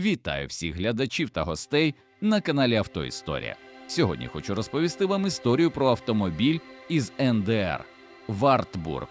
Вітаю всіх глядачів та гостей на каналі Автоісторія. Сьогодні хочу розповісти вам історію про автомобіль із НДР Вартбург.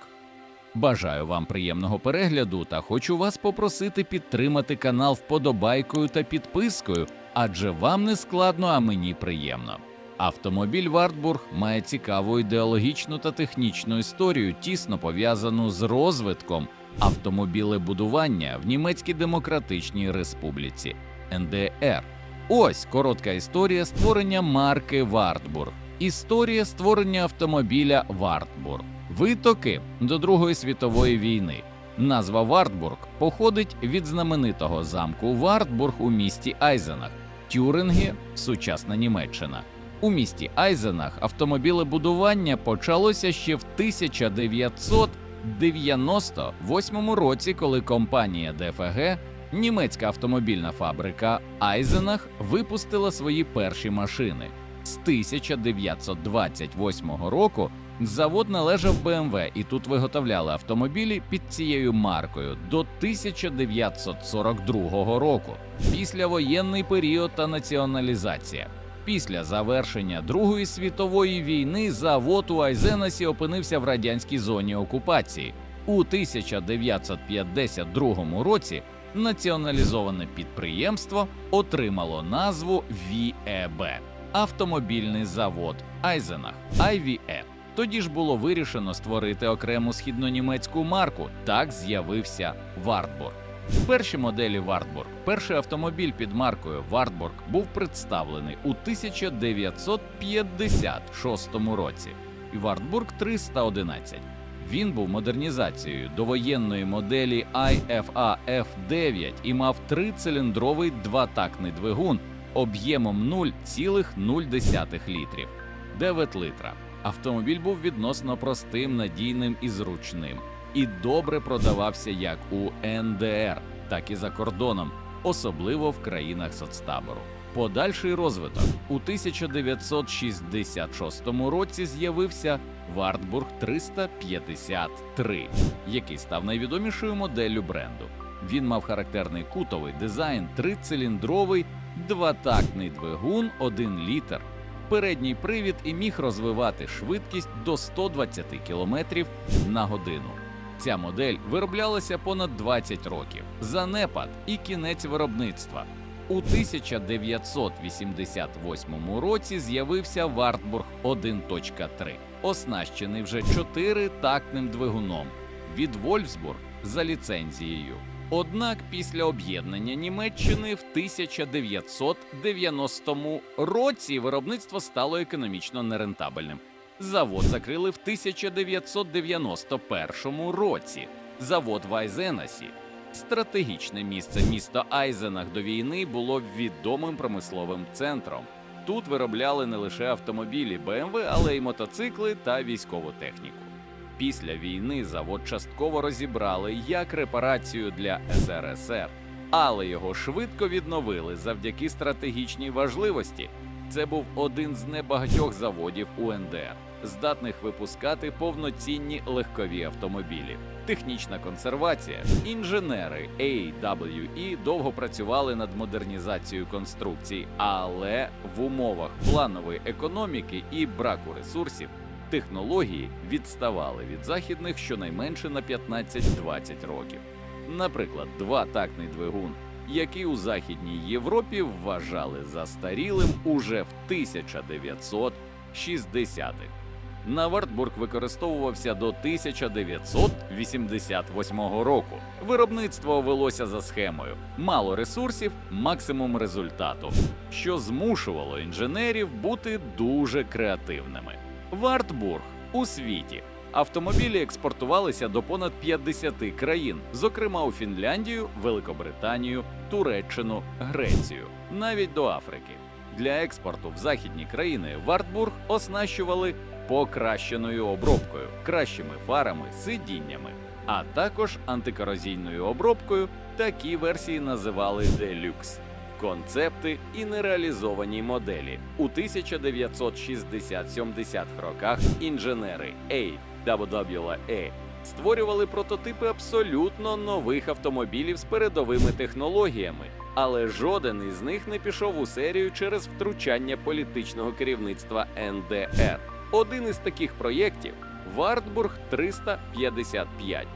Бажаю вам приємного перегляду та хочу вас попросити підтримати канал вподобайкою та підпискою, адже вам не складно, а мені приємно. Автомобіль Вартбург має цікаву ідеологічну та технічну історію, тісно пов'язану з розвитком автомобілебудування в Німецькій Демократичній Республіці НДР. Ось коротка історія створення марки Вартбург. Історія створення автомобіля Вартбург. Витоки до Другої світової війни. Назва Вартбург походить від знаменитого замку Вартбург у місті Айзенах, Тюрингі, сучасна Німеччина. У місті Айзенах автомобілебудування почалося ще в 1998 році, коли компанія ДФГ, німецька автомобільна фабрика Айзенах, випустила свої перші машини. З 1928 року завод належав BMW, і тут виготовляли автомобілі під цією маркою до 1942 року. Післявоєнний період та націоналізація. Після завершення Другої світової війни завод у Айзенасі опинився в радянській зоні окупації. У 1952 році націоналізоване підприємство отримало назву ВІЕБ автомобільний завод Айзенах IVE. Тоді ж було вирішено створити окрему східнонімецьку марку. Так з'явився Вартбург. Перші моделі Вартбург, перший автомобіль під маркою Вартбург був представлений у 1956 році. І Вартбург 311. Він був модернізацією довоєнної моделі IFA F9 і мав трициліндровий дватактний двигун об'ємом 0,0 літрів 9 литра. Автомобіль був відносно простим, надійним і зручним, і добре продавався як у НДР, так і за кордоном, особливо в країнах соцтабору. Подальший розвиток у 1966 році з'явився Вартбург 353, який став найвідомішою моделлю бренду. Він мав характерний кутовий дизайн, трициліндровий, дватактний двигун 1 літр, передній привід і міг розвивати швидкість до 120 км на годину. Ця модель вироблялася понад 20 років. Занепад і кінець виробництва. У 1988 році з'явився Вартбург 1.3, оснащений вже чотиритактним двигуном від Вольфсбург за ліцензією. Однак після об'єднання Німеччини в 1990 році виробництво стало економічно нерентабельним. Завод закрили в 1991 році. Завод в Айзенасі. Стратегічне місце міста Айзенах до війни було відомим промисловим центром. Тут виробляли не лише автомобілі BMW, але й мотоцикли та військову техніку. Після війни завод частково розібрали як репарацію для СРСР, але його швидко відновили завдяки стратегічній важливості. Це був один з небагатьох заводів УНДР, здатних випускати повноцінні легкові автомобілі. Технічна консервація, інженери AWE довго працювали над модернізацією конструкцій, але в умовах планової економіки і браку ресурсів технології відставали від західних щонайменше на 15-20 років. Наприклад, дватактний двигун, який у Західній Європі вважали застарілим уже в 1960-х. На Вартбург використовувався до 1988 року. Виробництво велося за схемою: мало ресурсів, максимум результату, що змушувало інженерів бути дуже креативними. Вартбург у світі. Автомобілі експортувалися до понад 50 країн, зокрема у Фінляндію, Великобританію, Туреччину, Грецію, навіть до Африки. Для експорту в західні країни Вартбург оснащували покращеною обробкою, кращими фарами, сидіннями, а також антикорозійною обробкою. Такі версії називали делюкс концепти і нереалізовані моделі. У 1960-70 роках інженери AWWE створювали прототипи абсолютно нових автомобілів з передовими технологіями, Але жоден із них не пішов у серію через втручання політичного керівництва НДР. Один із таких проєктів Вартбург 355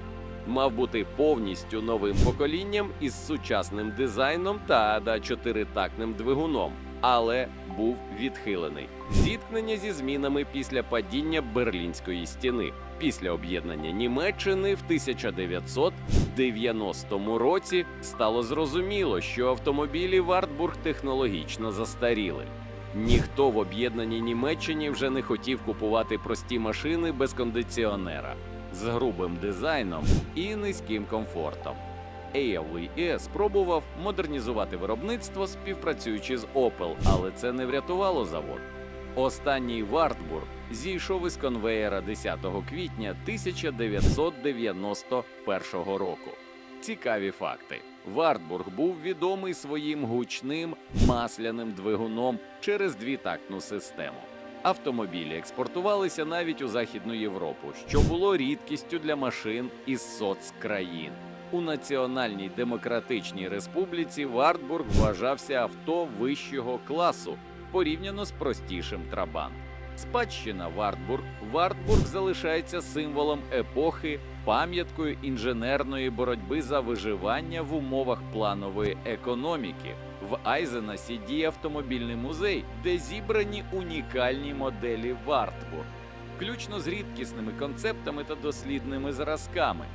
мав бути повністю новим поколінням із сучасним дизайном та чотиритактним двигуном, але був відхилений. Зіткнення зі змінами після падіння Берлінської стіни. Після об'єднання Німеччини в 1990 році стало зрозуміло, що автомобілі Вартбург технологічно застаріли. Ніхто в об'єднаній Німеччині вже не хотів купувати прості машини без кондиціонера з грубим дизайном і низьким комфортом. AOE спробував модернізувати виробництво, співпрацюючи з Opel, але це не врятувало завод. Останній Вартбург зійшов із конвеєра 10 квітня 1991 року. Цікаві факти. Вартбург був відомий своїм гучним масляним двигуном через двітактну систему. Автомобілі експортувалися навіть у Західну Європу, що було рідкістю для машин із соцкраїн. У Національній Демократичній Республіці Вартбург вважався авто вищого класу порівняно з простішим Трабант. Спадщина Вартбург. Вартбург залишається символом епохи, пам'яткою інженерної боротьби за виживання в умовах планової економіки. В Айзенасі діє автомобільний музей, де зібрані унікальні моделі Вартбург, включно з рідкісними концептами та дослідними зразками.